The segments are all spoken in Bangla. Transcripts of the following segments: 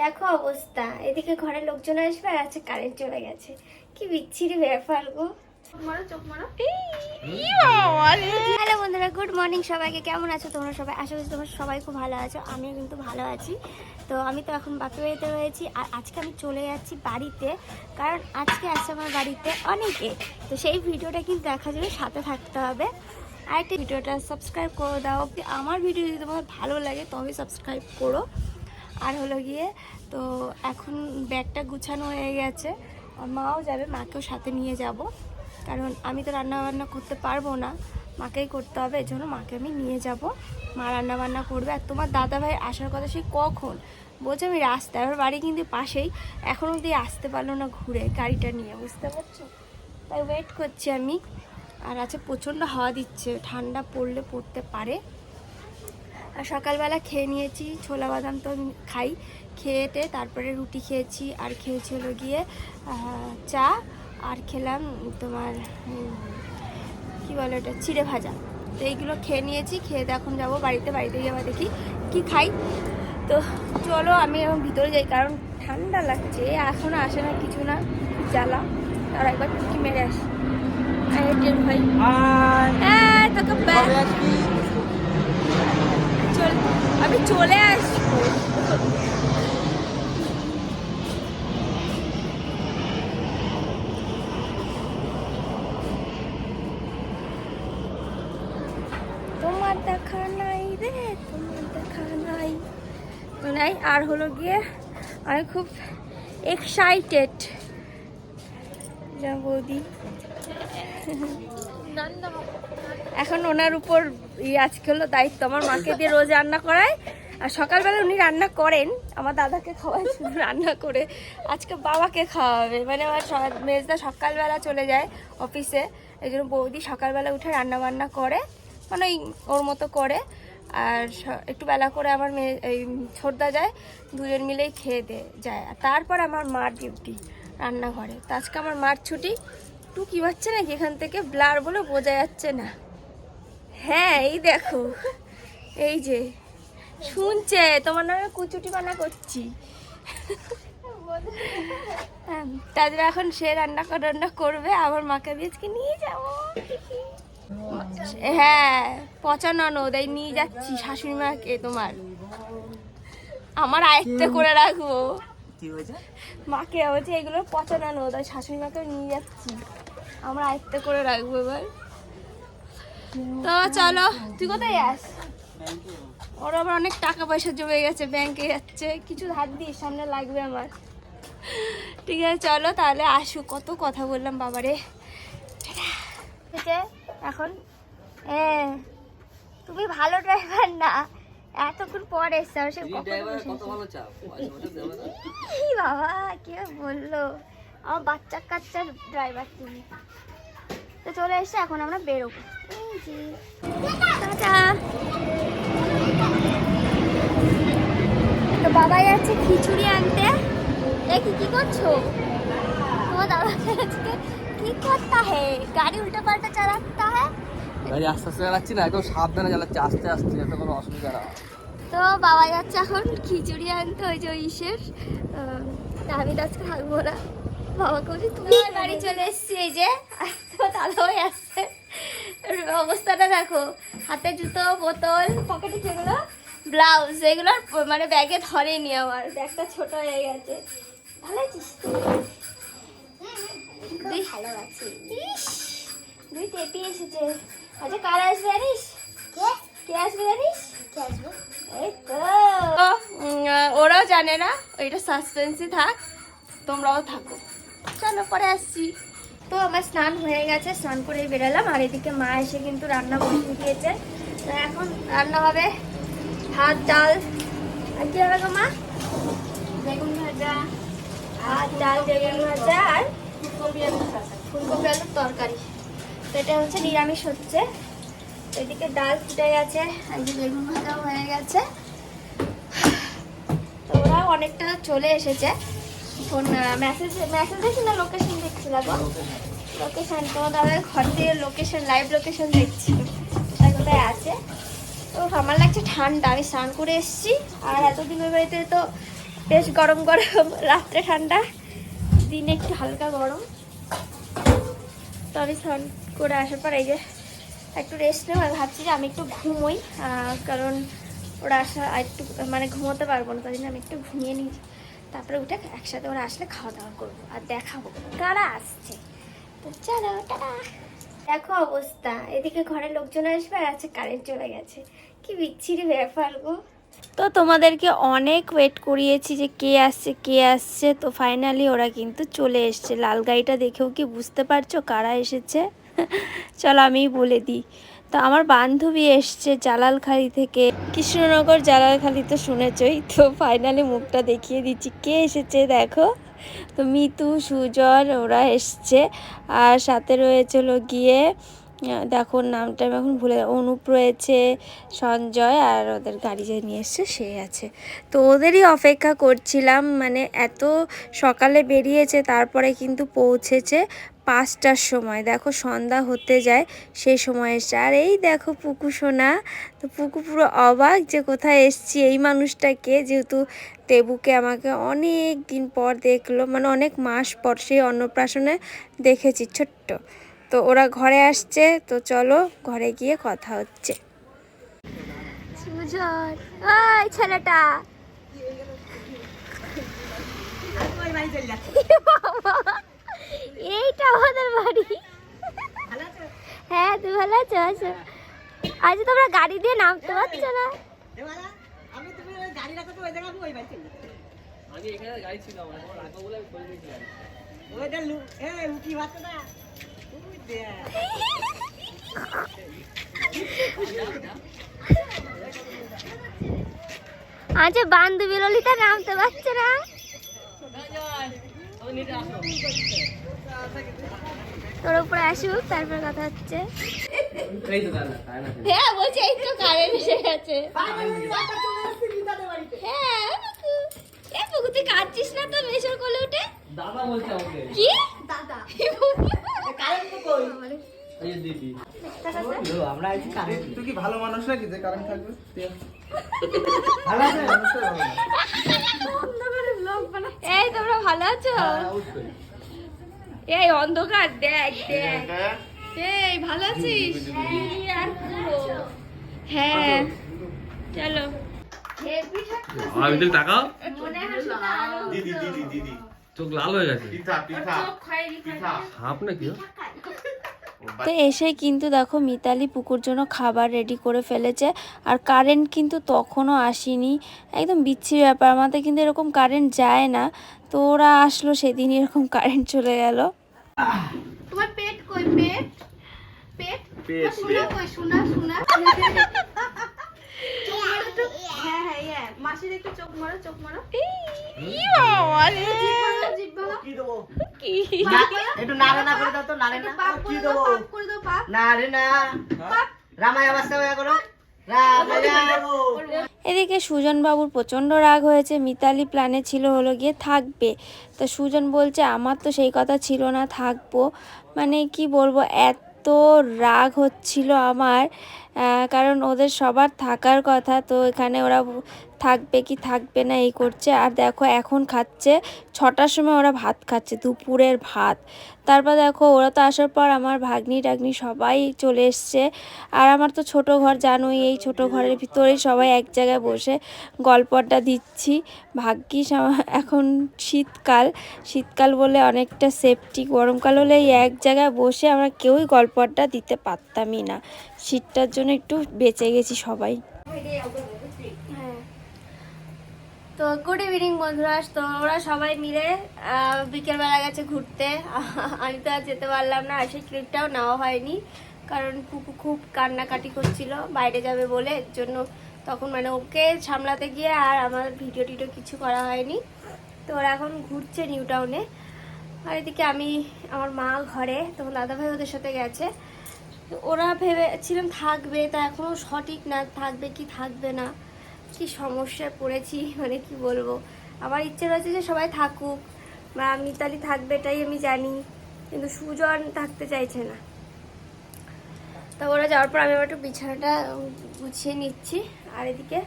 দেখো অবস্থা। এদিকে ঘরের লোকজন আসবে আর আজকে কারেন্ট চলে গেছে। কি বিচ্ছিরি ব্যাপার গো। হ্যালো বন্ধুরা গুড মর্নিং সবাইকে। কেমন আছো তোমরা সবাই? আশা করছি তোমরা সবাই খুব ভালো আছো। আমিও কিন্তু ভালো আছি। তো আমি তো এখন বাপি বাড়িতে রয়েছি। আর আজকে আমি চলে যাচ্ছি বাড়িতে কারণ আজকে আছে আমার বাড়িতে অনেকে। তো সেই ভিডিওটা কিন্তু দেখা যাবে সাথে থাকতে হবে। আরেকটি ভিডিওটা সাবস্ক্রাইব করে দাও। আমার ভিডিও যদি তোমার ভালো লাগে তবে সাবস্ক্রাইব করো। আর হলো গিয়ে, তো এখন ব্যাগটা গুছানো হয়ে গেছে। মাও যাবে, মাকেও সাথে নিয়ে যাব। কারণ আমি তো রান্না বান্না করতে পারব না। মাকেই করতে হবে এই জন্য মাকে আমি নিয়ে যাব। মা রান্না বান্না করবে। আর তোমার দাদা ভাই আসার কথা সেই কখন? বলছে আমি রাস্তায় আমার বাড়ি কিন্তু পাশেই। এখন অবধি আসতে পারল না ঘুরে গাড়িটা নিয়ে, বুঝতে পারছ? তাই ওয়েট করছি আমি। আর আছে প্রচণ্ড হাওয়া দিচ্ছে। ঠান্ডা পড়লে পড়তে পারে। আর সকালবেলা খেয়ে নিয়েছি ছোলা বাদাম তো খাই। খেয়েতে তারপরে রুটি খেয়েছি আর খেয়েছিল গিয়ে চা আর খেলাম তোমার কি বলে ওটা চিড়ে ভাজা। তো এইগুলো খেয়ে নিয়েছি খেয়ে দিয়ে এখন যাব বাড়িতে বাড়িতে গিয়ে আবার দেখি কি খাই। তো চলো আমি এখন ভিতরে যাই কারণ ঠান্ডা লাগছে এখনও আসে না কিছু না জ্বালা। আর একবার টুকি মেরে আসি। আরে টের ভাই হ্যাঁ তোকে আমি চলে আসব। তোমার দেখা নাই রে তোমার দেখা নাই। তো নাই আর হলো গিয়ে আমি খুব এক্সাইটেড যা বৌদি। এখন ওনার উপর আজকে হলো দায়িত্ব। আমার মাকে দিয়ে রোজ রান্না করায়। আর সকালবেলা উনি রান্না করেন। আমার দাদাকে খাওয়ায় শুধু রান্না করে আজকে বাবাকে খাওয়াবে। মানে আমার মেজদা সকালবেলা চলে যায় অফিসে। এই জন্য বৌদি সকালবেলা উঠে রান্না বান্না করে। মানে ওই ওর মতো করে। আর একটু বেলা করে আমার মেয়ে, এই ছোটদা যায়, দুজন মিলেই খেয়ে দে যায়। আর তারপর আমার মার ডিউটি রান্নাঘরে। তো আজকে আমার মার ছুটি। টু কি পাচ্ছে নাকি এখান থেকে? ব্লার বলে বোঝা যাচ্ছে না। হ্যাঁ এই দেখো। এই যে শুনছে তোমার নামে কুচুটি বানা করছি। হ্যাঁ, তাদের এখন সে রান্না কর- রান্না করবে আমার মাকে আজকে নিয়ে যাব। হ্যাঁ পচা ননদ এই নিয়ে যাচ্ছি শাশুড়ি মাকে তোমার। আমার আয়ত্তে করে রাখব। মাকে বলছি এগুলো পচা ননদ ওই শাশুড়ি মাকে নিয়ে যাচ্ছি। আমার আয়ত্তে করে রাখব এবার। তো চলো তুই কোথায় যাস? ওর আবার অনেক টাকা পয়সা জমে গেছে ব্যাংকে যাচ্ছে। কিছু ধার দিস সামনে লাগবে আমার। ঠিক আছে চলো তাহলে আসু। কত কথা বললাম বাবারে। ঠিক আছে এখন হ্যাঁ তুমি ভালো ড্রাইভার না। এতক্ষণ পর এসছে আর সে বাবা কে বলল? আমার বাচ্চা কাচ্চার ড্রাইভার তুমি। তো চলে এসছে এখন আমরা বেরোবো। তো বাবা যাচ্ছে খিচুড়ি আনতে। দেখি কি করছ? তোমার দাদা আজকে কি করতা হে? গাড়ি উল্টা পাল্টা চালাতা হ্যাঁ গাড়ি আস্তে আস্তে চালাচ্ছি না একদম সাবধানে চালাচ্ছি আস্তে আস্তে যাতে কোনো অসুবিধা না। তো বাবা যাচ্ছে এখন খিচুড়ি আনতে ওই যে ইসের। তা আমি তো আজকে থাকব না। বাবাকে বলছি তুমি? আমার বাড়ি চলে এসছি এই যে। আর তোমার আসছে অবস্থাটা দেখো হাতে জুতো বোতল পকেটে যেগুলো ব্লাউজ এগুলো মানে ব্যাগে ধরেনি আমার। ব্যাগটা ছোট হয়ে গেছে। ভালো আছিস তো? দুই ভালো আছি। দুই টেপি এসেছে। আচ্ছা কার আসবে জানিস? কে? কে আসবে জানিস? কে আসবে? এই তো। ওরাও জানে না ওইটা সাসপেন্সই থাক তোমরাও থাকো। চলো পরে আসছি? তো আমার স্নান হয়ে গেছে স্নান করে বেরোলাম। আর এদিকে মা এসে কিন্তু রান্না বসিয়ে দিয়েছে। তো এখন রান্না হবে ভাত ডাল। আর কি হবে গো মা? বেগুন ভাজা ভাত ডাল বেগুন ভাজা আর ফুলকপি আলুর ফুলকপি আলুর তরকারি। তো এটা হচ্ছে নিরামিষ হচ্ছে। এদিকে ডাল ফুটে গেছে আর যে বেগুন ভাজাও হয়ে গেছে। তো ওরা অনেকটা চলে এসেছে। ফোন মেসেজ মেসেজ দেখছি না লোকেশন দেখছিলাম লোকেশন তোমার দাদার ঘর থেকে লোকেশন লাইভ লোকেশন দেখছি কোথায় কোথায় আছে? তো আমার লাগছে ঠান্ডা। আমি স্নান করে এসেছি। আর এতদিন ওই বাড়িতে তো বেশ গরম গরম, রাত্রে ঠান্ডা। দিনে একটু হালকা গরম। তো আমি স্নান করে আসার পর এই যে একটু রেস্ট নেব। আমি ভাবছি যে আমি একটু ঘুমোই কারণ ওরা আসা একটু মানে ঘুমোতে পারব না, তাই জন্য আমি একটু ঘুমিয়ে নিই। তারপরে উঠে একসাথে ওরা আসলে খাওয়া দাওয়া করব আর দেখাবো। কারা আসছে? তো চলো দেখো অবস্থা। এদিকে ঘরের লোকজন আসবে আর আছে কারেন্ট চলে গেছে। কি বিচ্ছিরি ব্যাপার গো। তো তোমাদেরকে অনেক ওয়েট করিয়েছি যে কে আসছে কে আসছে। তো ফাইনালি ওরা কিন্তু চলে এসছে। লাল গাড়িটা দেখেও কি বুঝতে পারছ কারা এসেছে? চলো আমিই বলে দিই। তো আমার বান্ধবী এসছে জালালখালি থেকে। কৃষ্ণনগর জালালখালি তো শুনেছই। তো ফাইনালি মুখটা দেখিয়ে দিচ্ছি। কে এসেছে দেখো? তো মিতু, সুজন, ওরা এসছে। আর সাথে রয়েছে হলো গিয়ে দেখো নামটা আমি এখন ভুলে অনুপ রয়েছে, সঞ্জয়, আর ওদের গাড়ি যে নিয়ে এসছে, সে আছে। তো ওদেরই অপেক্ষা করছিলাম। মানে এত সকালে বেরিয়েছে, তারপরে কিন্তু পৌঁছেছে। পাঁচটার সময়। দেখো সন্ধ্যা হতে যায় সেই সময় এসছে আর এই দেখো পুকু সোনা তো পুকু পুরো অবাক যে কোথায় এসছি এই মানুষটাকে যেহেতু দেবুকে আমাকে অনেক দিন পর দেখল মানে অনেক মাস পর সেই অন্নপ্রাশনে দেখেছি ছোট্ট। তো ওরা ঘরে আসছে তো চলো ঘরে গিয়ে কথা হচ্ছে। ছেলেটা। বাবা, এইটা আমাদের বাড়ি। হ্যাঁ তুই ভালো আছো? আছো আজ তোমরা গাড়ি দিয়ে নামতে পারছ না। তুমি। আজ বান্ধবী ললিতা নামতে পারছে না। তোর উপরে আসুক তারপর কথা হচ্ছে হ্যাঁ বলছি এই তো কারেন্ট এসে গেছে। হ্যাঁ বুকু। এ তুই কাঁদছিস না তো মেশোর কোলে উঠে দাদা বলছে আমাকে কি দাদা। কারেন্ট তো কই? এই যে দিদি ও, আমরা আছি কারেন্ট। তুই কি ভালো মানুষ নাকি যে কারেন্ট থাকবে ভালো আছে? মানুষটাই ভালো না। এই তোমরা ভালো আছো অবশ্যই এই অন্ধকার দেখ দেখ। এই ভালো আছিস? আর হ্যাঁ। চলো। তাকাও। না। দিদি দিদি দিদি চোখ লাল হয়ে গেছে। সাপ নাকি ও? তো এসে কিন্তু দেখো মিতালি পুকুর জন্য খাবার রেডি করে ফেলেছে। আর কারেন্ট কিন্তু তখনও আসেনি। একদম বিচ্ছিরি ব্যাপার। আমাদের কিন্তু এরকম কারেন্ট যায় না। তো ওরা আসলো সেদিন এরকম কারেন্ট চলে গেল। তোমার পেট কই? পেট? পেট? পেট শোনা কই? শোনা শোনা। হ্যাঁ হ্যাঁ হ্যাঁ মাসির একটু চোখ মারো চোখ মারো। কি দেবো? কি? একটু নাড়ে না করে দাও তো নাড়ে না। কি দেবো? পাপ করে দাও পাপ। নাড়ে না। রামায় অবস্থা হয়ে করো। এদিকে সুজন বাবুর প্রচণ্ড রাগ হয়েছে মিতালি প্ল্যানে ছিল হলো গিয়ে থাকবে। তো সুজন বলছে আমার তো সেই কথা ছিল না থাকব। মানে কি বলব এত রাগ হচ্ছিল আমার কারণ ওদের সবার থাকার কথা তো এখানে ওরা থাকবে কি থাকবে না এই করছে। আর দেখো এখন খাচ্ছে, ছটার সময় ওরা ভাত খাচ্ছে, দুপুরের ভাত। তারপর দেখো ওরা তো আসার পর আমার ভাগ্নি টাগ্নি সবাই চলে এসছে। আর আমার তো ছোট ঘর, জানোই এই ছোট ঘরের ভিতরেই সবাই এক জায়গায় বসে গল্পটা দিচ্ছি। ভাগ্যিস এখন শীতকাল শীতকাল বলে অনেকটা সেফটি গরমকাল হলে এই এক জায়গায় বসে আমরা কেউই গল্পটা দিতে পারতামই না। শীতটার জন্য একটু বেঁচে গেছি সবাই। তো গুড ইভিনিং বন্ধুরা। তো ওরা সবাই মিলে বিকেলবেলা গেছে ঘুরতে। আমি তো আর যেতে পারলাম না। আর সেই ক্লিপটাও নেওয়া হয়নি। কারণ কুকু খুব কান্নাকাটি করছিল, বাইরে যাবে বলে। এর জন্য তখন মানে ওকে সামলাতে গিয়ে আর আমার ভিডিও টিডিও কিছু করা হয়নি। তো ওরা এখন ঘুরছে নিউ টাউনে আর এদিকে আমি, আমার মা ঘরে তখন দাদাভাই ওদের সাথে গেছে। ওরা ভেবেছিলাম থাকবে, তা এখনও সঠিক না। থাকবে কি থাকবে না। কি সমস্যায় পড়েছি মানে কি বলব? আমার ইচ্ছে রয়েছে যে সবাই থাকুক। বা মিতালি থাকবে এটাই আমি জানি, কিন্তু সুজন থাকতে চাইছে না। তা ওরা যাওয়ার পর আমি আবার একটু বিছানাটা গুছিয়ে নিচ্ছি। আর এদিকে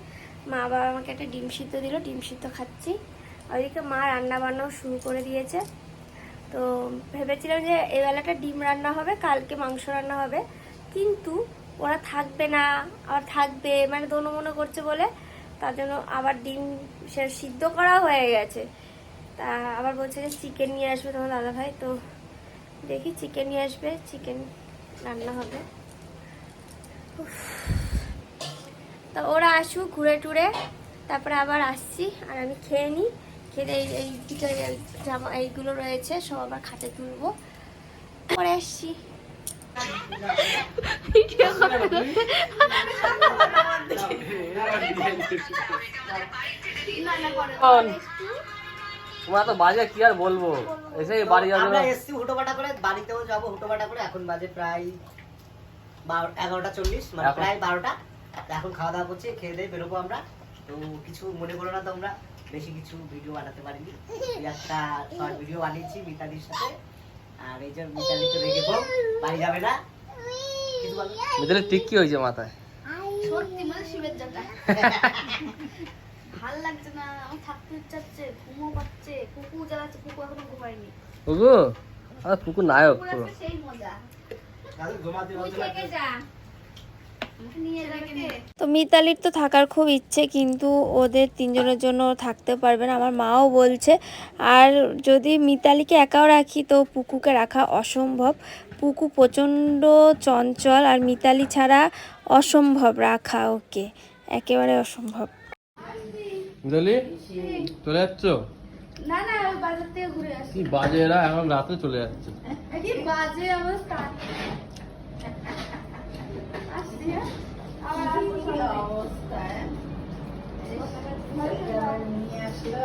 মা বাবা আমাকে একটা ডিম সিদ্ধ দিল, ডিম সিদ্ধ খাচ্ছি। আর ওইদিকে মা রান্না বান্নাও শুরু করে দিয়েছে। তো ভেবেছিলাম যে এই বেলাটা ডিম রান্না হবে, কালকে মাংস রান্না হবে। কিন্তু ওরা থাকবে না আবার থাকবে মানে দোনো মনো করছে বলে তার জন্য আবার ডিম সে সিদ্ধ করা হয়ে গেছে। তা আবার বলছে যে চিকেন নিয়ে আসবে তোমার দাদা ভাই তো দেখি চিকেন নিয়ে আসবে চিকেন রান্না হবে। তো ওরা আসুক ঘুরে টুরে, তারপরে আবার আসছি আর আমি খেয়ে নিই। খেয়ে এই এই জামা এইগুলো রয়েছে, সব আবার খাতে তুলবো। পরে আসছি। তোমার তো বাজে কি আর বলব? এসে বাড়ি যাবে। আমরা এসছি হুটোপাটা করে বাড়িতেও যাব হুটোপাটা করে। এখন বাজে প্রায় এগারোটা চল্লিশ মানে প্রায় বারোটা। এখন খাওয়া দাওয়া করছি খেয়ে দিয়ে বেরোবো আমরা। তো কিছু মনে করো না তোমরা বেশি কিছু ভিডিও বানাতে পারিনি। একটা শর্ট ভিডিও বানিয়েছি মিতালির সাথে। আর এই যে মিতালি তো রেগে বউ, বাড়ি যাবে না? কিছু বলো? মিতালি ঠিক কি হয়েছে মাথায়? সত্যি মানে শিবের জায়গা ভালো লাগছে না আমার থাকতে ইচ্ছা হচ্ছে ঘুমও পাচ্ছে কুকু জ্বালাচ্ছে কুকু এখনও ঘুমায়নি। পুকু আর পুকু নায়ক পুরো। সেই মজা। ঘুমাতে থেকে লাগছে। যা আমাকে নিয়ে যাকে তো মিতালির তো থাকার খুব ইচ্ছে কিন্তু ওদের তিনজনের জন্য ও থাকতে পারবে না। আমার মাও বলছে আর যদি মিতালিকে একাও রাখি তো পুকুকে রাখা অসম্ভব। পুকু প্রচণ্ড চঞ্চল আর মিতালি ছাড়া অসম্ভব রাখা ওকে। একেবারে অসম্ভব। মিতালি চলে যাচ্ছ? না না বাজার থেকে ঘুরে আসি বাজে এরা? এখন রাতে চলে যাচ্ছে। বাজে অবস্থা। আসছি হ্যাঁ? আবার আসব সবাই। অবস্থা নিয়ে আসলো